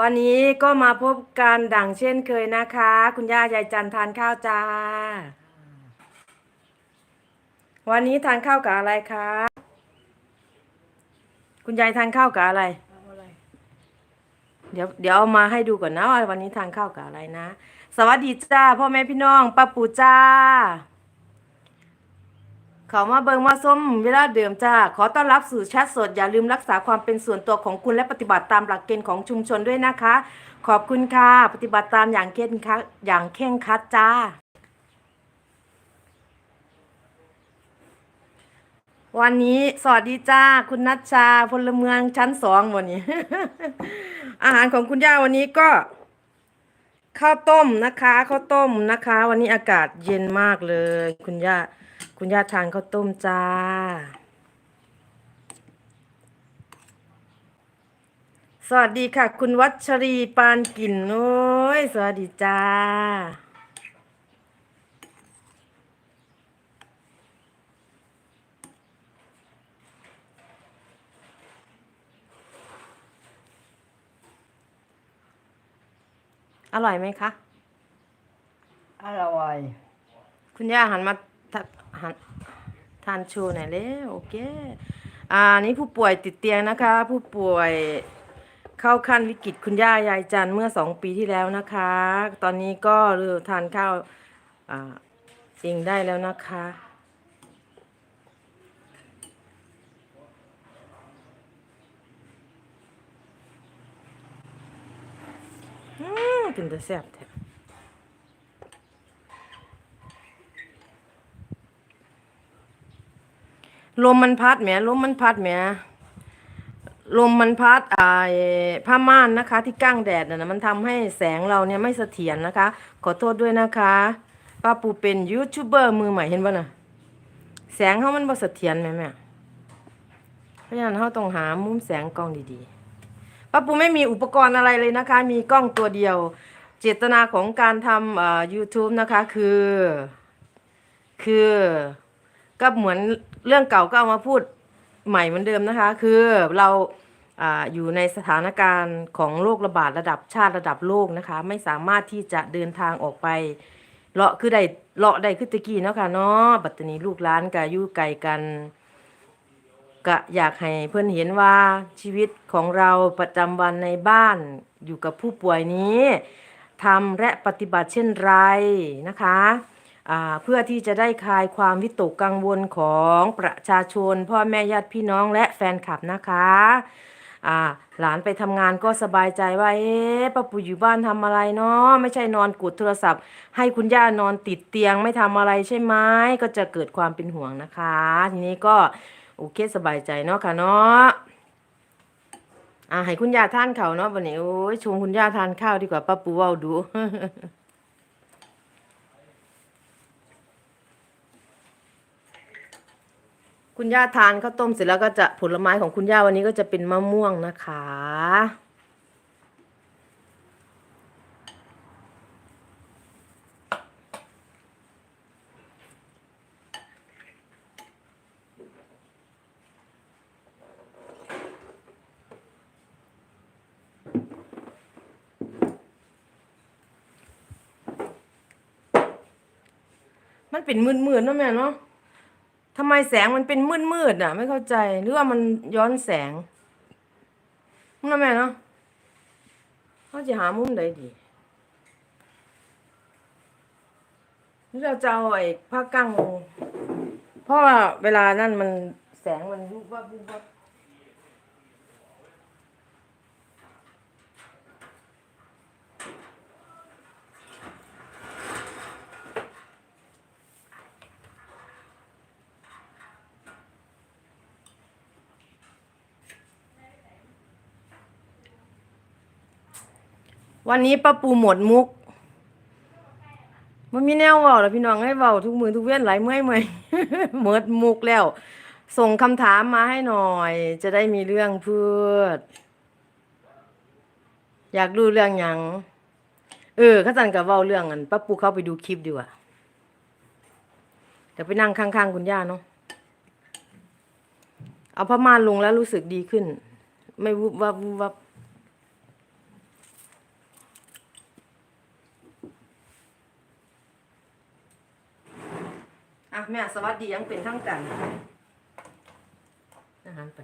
วันนี้ก็มาพบกันดังเช่นเคยนะคะ คุณย่ายายจันทานข้าวจ้า วันนี้ทานข้าวกับอะไรคะ คุณยายทานข้าวกับอะไร เดี๋ยวเดี๋ยวเอามาให้ดูก่อนนะว่าวันนี้ทานข้าวกับอะไรนะ สวัสดีจ้าพ่อแม่พี่น้องป้าปู่จ้า เขามาเบิงมาส้มเวลาเดิมจ้า ขอต้อนรับสู่แชทสด อย่าลืมรักษาความเป็นส่วนตัวของคุณและปฏิบัติตามหลักเกณฑ์ของชุมชนด้วยนะคะ ขอบคุณค่ะ ปฏิบัติตามอย่างเคร่งครัดอย่างเคร่งครัดจ้าวันนี้สวัสดีจ้า คุณนัชชาพลเมืองชั้นสองวันนี้ อาหารของคุณย่าวันนี้ก็ ข้าวต้มนะคะ ข้าวต้มนะคะ วันนี้อากาศเย็นมากเลย คุณย่า คุณย่าทานข้าวต้มจ้า สวัสดีค่ะ คุณวัชรีปานกลิ่นโอ้ย สวัสดีจ้า อร่อยไหมคะ อร่อย คุณย่าหันมา ทะหันทานโชว์หน่อยเร็วโอเคอ่านี่ผู้ป่วยติดเตียงนะคะ ผู้ป่วยเข้าขั้นวิกฤตคุณย่ายายจันเมื่อสองปีที่แล้วนะคะ ตอนนี้ก็เริ่มทานข้าวอ่าเองได้แล้วนะคะอืมเป็นตาแซ่บ ลมมันพัดแหมลมมันพัดแหมลมมันพัดอ่าผ้าม่านนะคะ ที่กั้งแดดน่ะนะมันทำให้แสงเราเนี่ยไม่เสถียรนะคะ ขอโทษด้วยนะคะป้าปูเป็นยูทูบเบอร์มือใหม่เห็นป่ะนะแสงเขามันบ่เสถียรแม่แม่เพราะฉะนั้นเขาต้องหามุมแสงกล้องดีๆป้าปูไม่มีอุปกรณ์อะไรเลยนะคะ มีกล้องตัวเดียว เจตนาของการทำอ่า YouTube นะคะคือ คือ ก็เหมือนเรื่องเก่าก็เอามาพูดใหม่เหมือนเดิมนะคะ คือเราออยู่ในสถานการณ์ของโรคระบาดระดับชาติระดับโลกนะคะ ไม่สามารถที่จะเดินทางออกไปเลาะคือได้เลาะได้คือตะกี้เนาะค่ะเนาะบัดตรนี้ลูกหลานก็อยู่ไกลกันก็อยากให้เพื่อนเห็นว่าชีวิตของเราประจำวันในบ้านอยู่กับผู้ป่วยนี้ทำและปฏิบัติเช่นไรนะคะ เพื่อที่จะได้คลายความวิตกกังวลของประชาชน พ่อแม่ญาติพี่น้องและแฟนคลับนะคะหลานไปทำงานก็สบายใจว่าเอ๊ะป้าปู่อยู่บ้านทำอะไรเนาะไม่ใช่นอนกดโทรศัพท์ ให้คุณย่านอนติดเตียงไม่ทำอะไรใช่ไหมก็จะเกิดความเป็นห่วงนะคะ ทีนี้ก็โอเคสบายใจเนาะค่ะเนาะอ่าให้คุณย่าทานข้าวเนาะวันนี้โอ้ยชวนคุณย่าทานข้าวดีกว่าป้าปูเว้าดู คุณย่าทานข้าวต้มเสร็จแล้วก็จะผลไม้ของคุณย่าวันนี้ก็จะเป็นมะม่วงนะคะ มันเป็นมืดๆเนาะแม่เนาะ ทำไมแสงมันเป็นมืดมืดอะ ไม่เข้าใจหรือว่ามันย้อนแสงนั่นแม่เนาะเขาจะหามุมใดดีหรือเราจะเอาไอ้ผ้ากั้งเพราะว่าเวลานั่นมันแสงมันวุบวับวุบวับ วันนี้ป้าปูหมดมุกมันมีแนวเว้าแล้วพี่น้องให้เว้าทุกมือทุกเว้นหลายเมื่อยเมื่อยหมดมุกแล้ว ส่งคำถามมาให้หน่อย จะได้มีเรื่องพูดอยากรู้เรื่องหยังเออข้าจันกับเว้าเรื่องอันป้าปูเข้าไปดูคลิปดีกว่าเดี๋ยวไปนั่งข้างๆคุณย่าเนาะเอาผ้าม่านลงแล้วรู้สึกดีขึ้น ไม่วุบวับวุบวับ อะแม่สวัสดียังเป็นทั้งกันอาหารไป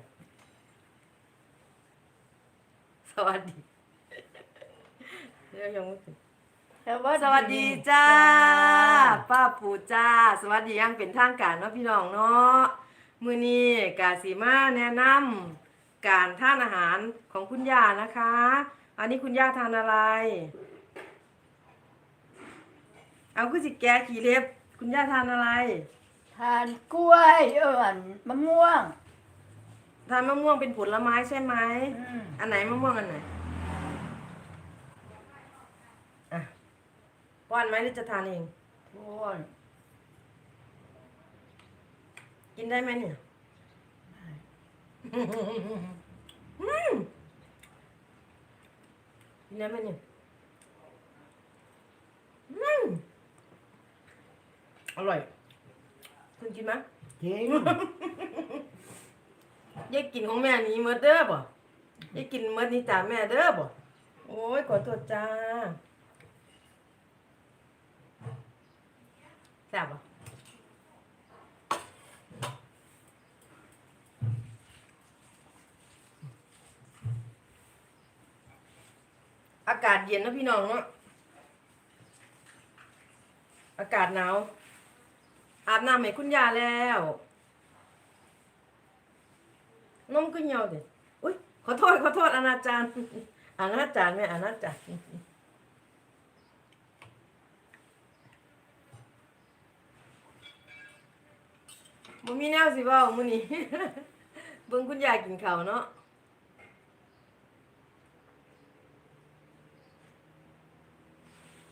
สวัสดีเดี๋ยวยังไม่ถึงสวัสดีจ้า ป้าปู่จ้า สวัสดีอยังเป็นทางการเนาะพี่น้องเนาะมือนี้กาสีมาแนะนำการทานอาหารของคุณย่านะคะ อันนี้คุณย่าทานอะไร เอาคือสิแกะขี่เล็บ คุณย่าทานอะไร ทานกล้วยเอ่อนมะม่วง ทานมะม่วงเป็นผลไม้ใช่ไหมอืมอันไหนมะม่วงอันไหนอะป้อนไหมหรือจะทานเองทวนกินได้ไหมเนี่ยอืมกินได้ไหมเนี่ยอืม อร่อย คุณกินไหมจริงยายกินของแม่นี้เมื่อเด้อบ่ยายกินเมื่อนี้จ้าแม่เด้อบ่โอ้ยขอโทษจ้าแซ่บบ่อากาศเย็นนะพี่น้องเนาะอากาศหนาว อาบน้ำให้คุณยาแล้วนมก็เหี่ยวเด็อุ้ยขอโทษขอโทษอนาจารย์อนาจารย์แม่อนาจารบ่มีแนวสิเว้ามื้อนี้เบิ่งคุณยายกินข้าวเนาะ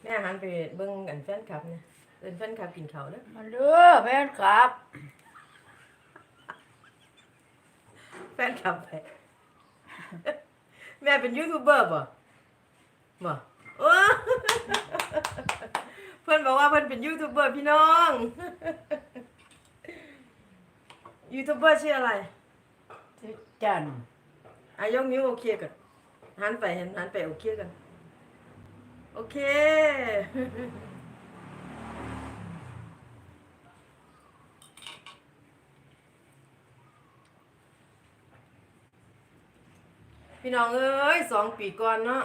แม่หันไปเบิ่งกันแฟนคลับเนี่ย เอิ้นแฟนคลับกินข้าวเด้อมาเด้อแฟนครับ แฟนคลับไป แม่เป็นยูทูบเบอร์ป่ะบ่โอ้เพื่อนบอกว่าเพื่อนเป็นยูทูบเบอร์พี่น้องยูทูบเบอร์ชื่ออะไรทิศจันทร์อายกนิ้วโอเคกันหันไปเห็นหันไปโอเคกัน โอเค พี่น้องเอ้ยสองปีก่อนเนาะ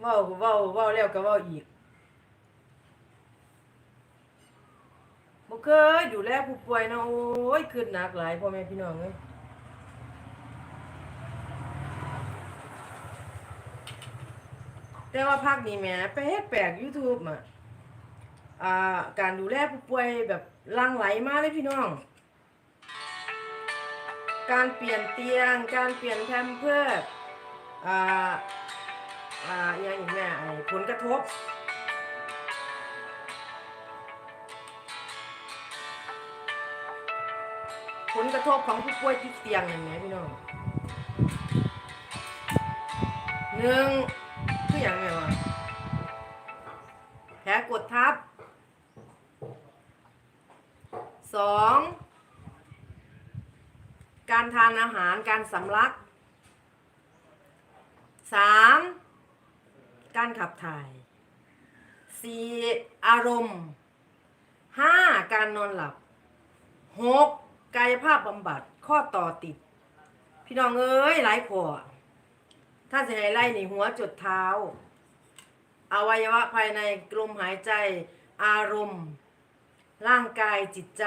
เว้าก็เว้าเว้าแล้วก็เว้าอีกบ่เคยดูแลผู้ป่วยนะโอ้ยขึ้นหนักหลายพ่อแม่พี่น้องเอ้ยแต่ว่าภาคนี้แหมแปลกแปลก YouTube อะอ่าการดูแลผู้ป่วยแบบลังไหลมากเลยพี่น้อง การเปลี่ยนเตียง การเปลี่ยนแพมเพิร์สอ่าอ่าอหยังอีกแม่ไอ้ผลกระทบผลกระทบของผู้ป่วยติดเตียงเห็นไหมพี่น้องหนึ่งคืออย่างไรวะแผลกดทับสอง การ ทานอาหารการสำลักสามการขับถ่ายสี่อารมณ์ห้าการนอนหลับหกกายภาพบำบัดข้อต่อติด พี่น้องเอ้ยหลายขอถ้าจะให้ไล่นี่หัวจุดเท้า อวัยวะภายในกลมหายใจ อารมณ์ ร่างกายจิตใจ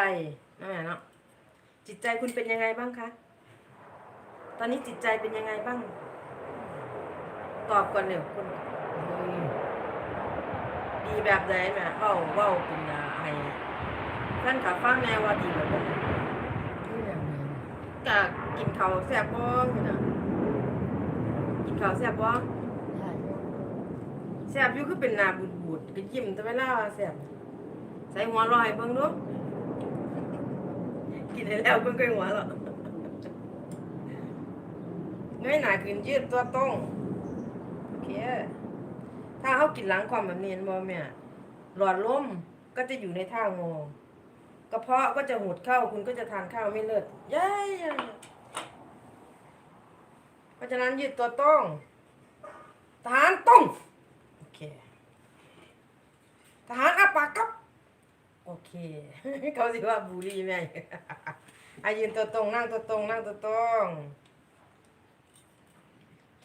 นั่นแหละเนาะจิตใจคุณเป็นยังไงบ้างคะ ตอนนี้จิตใจเป็นยังไงบ้าง ตอบก่อนเดี๋ยวคุณดีแบบไหนแม่เว้าเว้าเป็นอ่าให้ท่านขาฟังแนวว่าดีแบบไหนที่อย่างนี้กะกินข้าวแซ่บบ่พี่น่ะกินข้าวแซ่บบ่ได้อยู่แซ่บอยู่คือเป็นหน้าบูดๆก็ยิ้มแต่เวลาว่าแซ่บใส่หัวเรอยเบิ่งดูกินได้แล้วเบิ่งก็หัวเราะ เงยหนาขึ้นยืดตัวตรงโอเคถ้าเขากินหลังความแบบนี้เห็นบ่แม่หลอดลมก็จะอยู่ในท่างอกระเพาะก็จะหดเข้าคุณก็จะทานข้าวไม่เลิศย้ายเพราะฉะนั้นยืดตัวตรงทหารตรงโอเคทหารอาปากครับโอเคเขาสิว่าบูลลี่แม่อายืนตัวตรงนั่งตัวตรงนั่งตัวตรง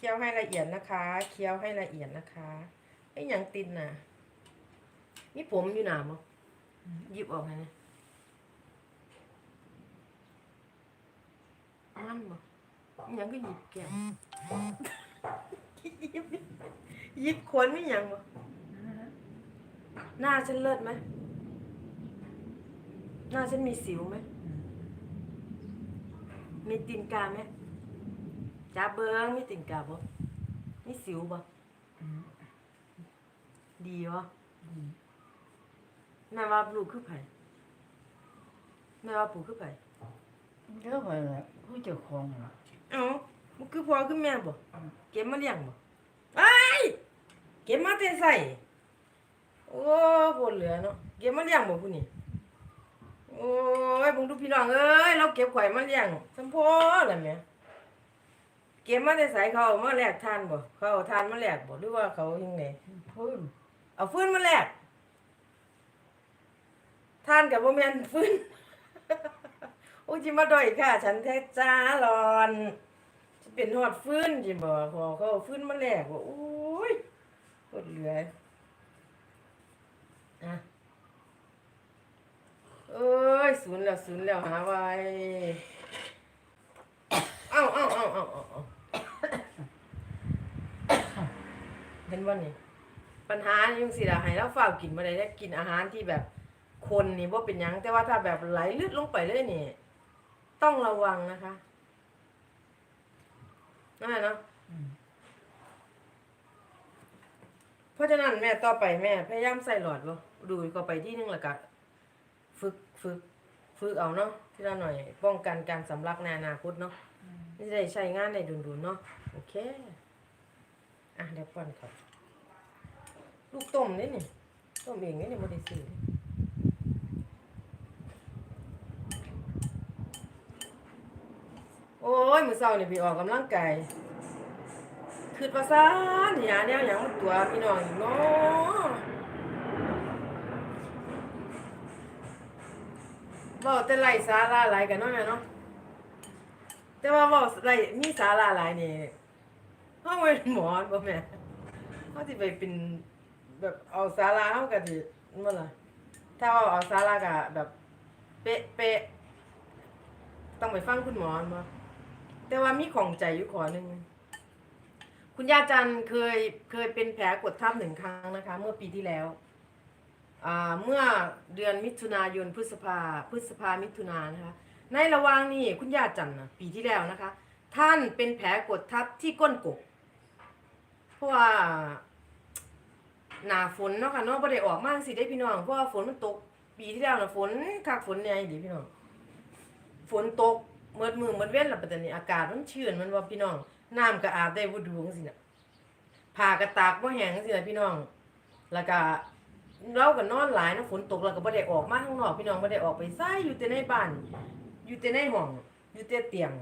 เคี้ยวให้ละเอียดนะคะ เคี้ยวให้ละเอียดนะคะไอ้หยังตินน่ะมีผมอยู่หนามั้งหยิบออกให้นะมันบ่อิหยังก็หยิบแก้มหยิบหยิบขนไม่หยังบ่หน้าฉันเลิศไหมหน้าฉันมีสิวไหมมีตีนกาไหม จ้าเบิ้งมีตีนกาบ่มีสิวบ่ดีวะแม่ว่าลูกคือไผแม่ว่าปู่คือไผเด้อไปละผู้เจ้าของน่ะเอ้ามันคือพ่อคือแม่บ่เก็บมาเลี้ยงบ่ไอ้ยเก็บมาแต่ใส่โอ้บ่เหลือเนาะเก็บมาเลี้ยงบ่ผู้นี่โอ้ยเบิ่งดูพี่น้องเอ้ยเราเก็บข่อยมาเลี้ยงสัมพอล่ะแม่ เก็บมาได้ใส่เขาเอามาแลกทานบ่เขาเอาทานมาแลกบ่หรือว่าเขายังไงพื้นเอาฟืนมาแลกทานกับบ่แม่นฟืนโอ้ยจิมาด้อยค่ะ ฉันแท้จ้าหลอนจะเป็นฮอดฟืนจิบ่ขอเขาเอาฟืนมาแลกบ่โอ้ยปวดเหลืออะเอ้ยศูนย์แล้วศูนย์แล้วหาไว้ เอ้าเอ้าเอ้าเอ้าเอ้าเอ้า เห็ นว่านี่ ปัญหาอยังสิละให้เราฝ้าวกินมาได้ได้กินอาหารที่แบบคนนี่ว่าเป็นหยังแต่ว่าถ้าแบบไหลลึดลงไปเลยนี่ ต้องระวังนะคะนั่นแหละเนาะเพราะฉะนั้นแม่ต่อไปแม่ พยายามใส่หลอดบ่ดูก็ไปที่นึงแล้วก็ฝึกฝึกฝึกเอาเนาะที่ละหน่อย ป้องกันการสำลักในอนาคตเนาะ นี่จะได้ใช้งานได้ดุนๆเนาะโอเค อะเดี๋ยวป้อนก่อน ลูกต้มนี่นี่ต้มเองนี่นี่ไม่ได้ซื้อโอ้ยมือเช้านี่ไปออกกำลังกายคือว่าซ่านหยาแนวหยังมันตัวพี่น้องอีกเนาะเว้าแต่ไรสาระหลายกันเนาะแม่เนาะแต่ว่าเว้าไรมีสาระหลายนี่เฮาเป็นหมอนบ่แม่เฮาสิไปเป็น แบบเอาสาราเฮาก็สิมันล่ะถ้าว่าเอาสาราก็แบบ เป๊ะเป๊ะต้องไปฟังคุณหมอบ่แต่ว่ามีของใจอยู่ขอหนึ่งคุณย่าจันเคยเคยเป็นแผลกดทับหนึ่งครั้งนะคะ เมื่อปีที่แล้วอ่าเมื่อเดือนมิถุนายนพฤษภาพฤษภามิถุนานะคะ ในระหว่างนี้คุณย่าจันนะปีที่แล้วนะคะ ท่านเป็นแผลกดทับที่ก้นกบเพราะว่า หนาฝนเนาะค่ะเนาะบ่ได้ออกมากสิได้พี่น้องเพราะว่าฝนมันตกปีที่แล้วน่ะฝนคักฝนใหญ่ดีพี่น้องฝนตกเมื่อมือเมื่อเว้นและปัตตานีอากาศมันชื้นมันว่าพี่น้องน้ำก็อาบได้บ่ดูจังซี่น่ะผ้าก็ตากบ่แห้งจังซี่น่ะพี่น้อง แล้วก็เราก็นอนหลายเนาะฝนตกเราก็บ่ได้ออกมาข้างนอกพี่น้องบ่ได้ออกไปไสอยู่แต่ในบ้าน อยู่แต่ในห้อง อยู่แต่เตียง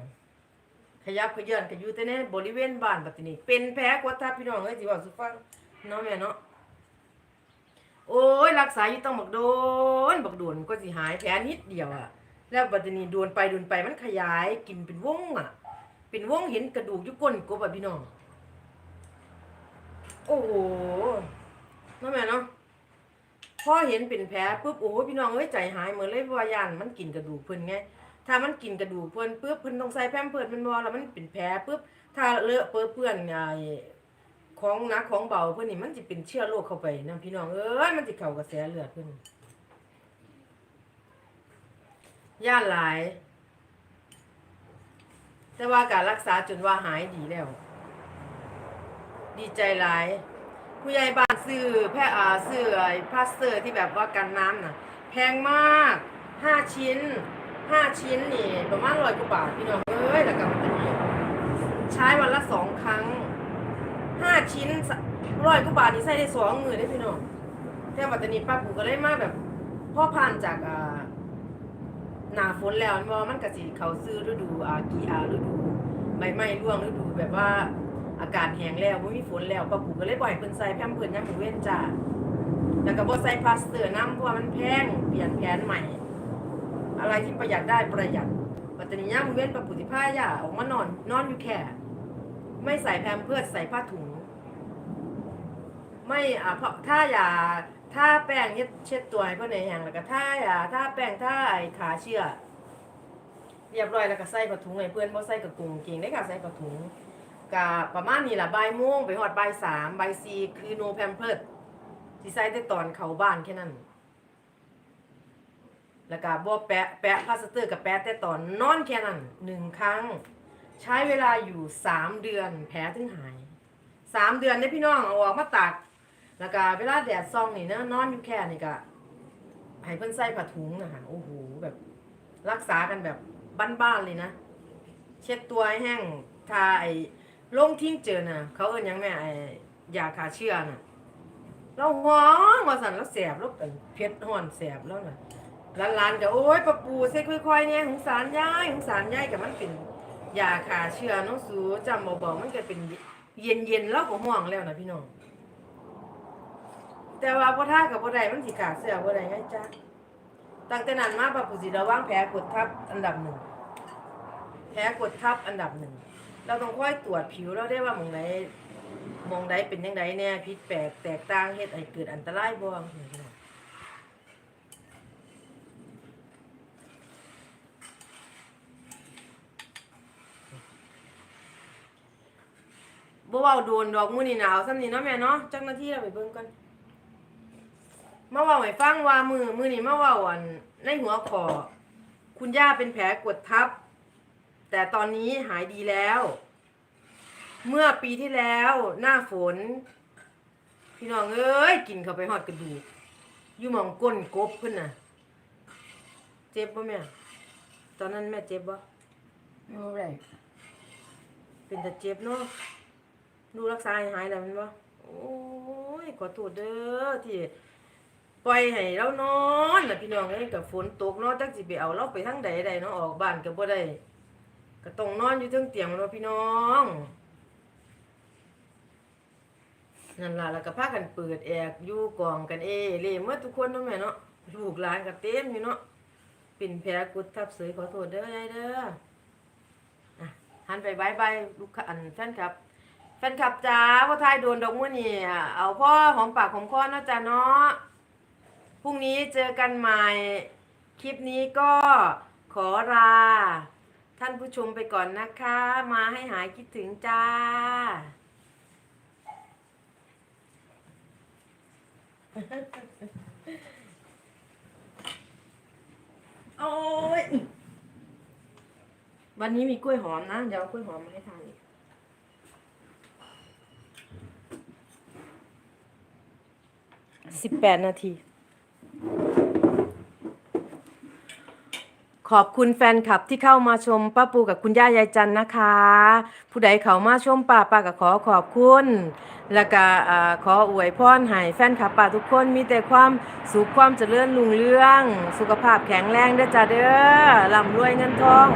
ขยับขยื่นก็อยู่แต่ในบริเวณบ้านปัตตานีเป็นแผลกดทับพี่น้องเอ้ยสิว่าสุฟังเนาะแม่เนาะ โอ้ยรักษาอยู่ต้องบักโดนบักโดนก็สิหายแผลนิดเดียวอะแล้วปัตนีโดนไปโดนไปมันขยายกินเป็นวงอะเป็นวงเห็นกระดูกอยู่ก้นกบอะพี่น้องโอ้โหเนาะแม่เนาะพอเห็นเป็นแผลปุ๊บโอ้โหพี่น้องเอ้ยใจหายเหมือนเลยว่าย่านมันกินกระดูกเพิ่นไงถ้ามันกินกระดูกเพิ่นปุ๊บเพิ่นต้องใส่แพมเพิร์ดมันบ่แล้วมันเป็นแผลปุ๊บถ้าเลอะเปื้อนเปื้อนไอ้ ของหนักของเบาเพิ่นนี่มันสิเป็นเชื้อโรคเข้าไปนะพี่น้องเอ้ยมันสิเข้ากระแสเลือดเพิ่อนย่านหลาย แต่ว่าการรักษาจนว่าหายดีแล้ว ดีใจหลาย ผู้ใหญ่บ้านซื้อแพร่อาซื้อไอ้พลาสเตอร์ที่แบบว่ากันน้ำน่ะ แพงมากห้าชิ้นห้าชิ้นนี่ประมาณร้อยกว่าบาทพี่น้องเอ้ยแล้วก็มันจะมีใช้วันละสองครั้ง ห้าชิ้นร้อยกว่าบาทนี่ใส่ได้สองมือได้พี่น้องแต่วัตนี้ป้าปู่ก็เลยมาแบบพ่อผ่านจากอ่าหนาฝนแล้วมันมันก็สิเขาซื้อฤดูอ่ากีอาฤดูใบไม้ร่วงฤดูแบบว่าอากาศแห้งแล้วบ่มีฝนแล้วป้าปู่ก็เลยปล่อยเพิ่นใส่แพมเพิ่นยามมื้อเว้นจ้าแล้วก็บ่ใส่พลาสเตอร์น้ำเพราะมันแพงเปลี่ยนแผนใหม่ อะไรที่ประหยัดได้ประหยัดปัตตานีย่ามเว้นประปุติผ้าย่าออกมานอน นอนอยู่แค่ ไม่ใส่แพมเพิร์สใส่ผ้าถุง ไม่อะเพราะถ้าอย่าถ้าแป้งเช็ดเช็ดตัวให้เพื่อนในแห้งแล้วก็ถ้าอย่าถ้าแป้งถ้าไอ้ขาเชื่อเรียบร้อยแล้วก็ใส่ผ้าถุงให้เพื่อนบ่ใส่กระกุงเก่งได้ค่ะใส่ผ้าถุงกะประมาณนี้ล่ะบ่ายโมงไปฮอดบ่ายสามบ่ายสี่คือโนแพมเพิร์สสิใส่แต่ตอนเข้าบ้านแค่นั้น แล้วก็บ่แปะแปะพลาสเตอร์กับแปะแต่ตอนนอนแค่นั้นหนึ่งครั้ง ใช้เวลาอยู่สามเดือนแผลถึงหายสามเดือนได้พี่น้องเอาออกมาตาก แล้วก็เวลาแดดส่องนี่เนะนอนอยู่แค่นี่ก็ให้เพิ่นใส่ผ้าถุงนะคะโอ้โหแบบรักษากันแบบบ้านๆเลยนะ เช็ดตัวให้แห้งทาไอ้ลงทิ้งเจอน่ะ เขาเอิ้นหยังแม่ไอ้ยาฆ่าเชื้อน่ะเราห้องว่าสั่นแล้วแสบแล้วเป็นเพชรห่อนแสบแล้วน่ะหลานๆก็โอ้ยปะปูเซ็ค่อยๆเนี่ยสงสารยายสงสารยายกับมันเป็นยาขาเชื้อน้องสูจำบ่บอกมันก็เป็นเย็นๆแล้วก็ห่วงแล้วนะพี่น้อง แต่ว่าบ่ท่ากับบ่ได้มันสิขาดเสื้อบ่ได้ไงจ๊ะตั้งแต่นั้นมาปะปูสิระวังแผลกดทับอันดับหนึ่งแผลกดทับอันดับหนึ่งเราต้องค่อยตรวจผิวเราได้ว่ามองไหนมองใดเป็นยังไงแน่พิษแปลกแตกต่างเฮ็ดให้เกิดอันตรายบ่พี่น้องบ่เว้าโดนดอกมื้อนี้หนาวซ้ำนี่เนาะแม่เนาะจักนาที่เราไปเบิ่งก่อน มาเว้าให้ฟังว่ามือมื้อนี้มาเว้าอันในหัวคอคุณย่าเป็นแผลกดทับ แต่ตอนนี้หายดีแล้ว เมื่อปีที่แล้วหน้าฝน พี่น้องเอ้ยกินเข้าไปฮอดกระดูกอยู่หมองก้นกบเพิ่นน่ะ เจ็บบ่แม่ตอนนั้นแม่เจ็บบ่อยู่เลยเป็นแต่เจ็บเนาะดูรักษาให้หายแล้วแมันบ่โอ้ยขอโทษเด้อที่ ปล่อยให้เรานอนน่ะพี่น้องเอ้ยกับฝนตกเนาะจักสิไปเอาเราไปทางใดใดเนาะออกบ้านก็บ่ได้ก็ต้องนอนอยู่เทิงเตียงเนาะพี่น้องนั่นล่ะแล้วก็พากันเปิดแอร์อยู่กองกันเอเล่หมดทุกคนเนาะแม่เนาะลูกหลานก็เต็มอยู่เนาะเป็นแผลกุดทับเสยขอโทษเด้อยายเด้ออหันไปบายบายลูกอันแฟนครับ แฟนคลับจ้าพ่อทายโดนดอกมื้อนี่เอาพ่อหอมปากหอมคอเนาะจ้าเนาะ รุ่งนี้เจอกันใหม่ คลิปนี้ก็ขอลา ท่านผู้ชมไปก่อนนะคะ มาให้หายคิดถึงจ้าโอ้ยวันนี้มีกล้วยหอมนะ เดี๋ยวเอากล้วยหอมมาให้ทานอีกสิบแปดนาที ขอบคุณแฟนคลับที่เข้ามาชมป้าปูกับคุณย่ายายจันนะคะ ผู้ใดเขามาชมป้าป้าก็ขอขอบคุณ แล้วก็ขออวยพรให้แฟนคลับป้าทุกคนมีแต่ความสุขความเจริญรุ่งเรือง สุขภาพแข็งแรงเด้อจ้าเด้อร่ำรวยเงินทอง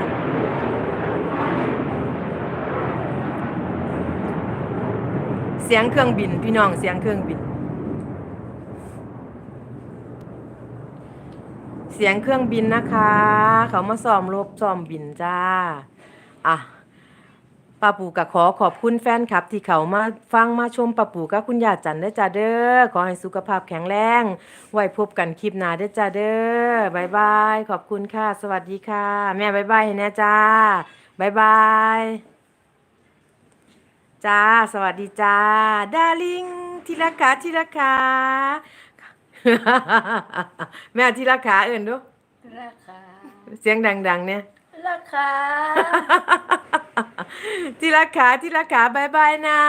เสียงเครื่องบินพี่น้องเสียงเครื่องบิน สียงเครื่องบินนะคะ เขามาซ้อมรบซ้อมบินจ้า อะป้าปู่ก็ขอขอบคุณแฟนคลับ ที่เขามาฟังมาชมป้าปู่กับคุณยาจันได้จ้าเด้อ ขอให้สุขภาพแข็งแรง ไว้พบกันคลิปหน้าได้จ้าเด้อบายบาย ขอบคุณค่ะ สวัสดีค่ะ แม่บายบายให้แน่จ้าบายบาย จ้า สวัสดีจ้าดาริงที่รักขาที่รักขา แม่ที่รักขาเอื่นดูราคาเสียงดัง ๆ เนี่ย ราคาที่รักขาที่รักขาบายบายนะ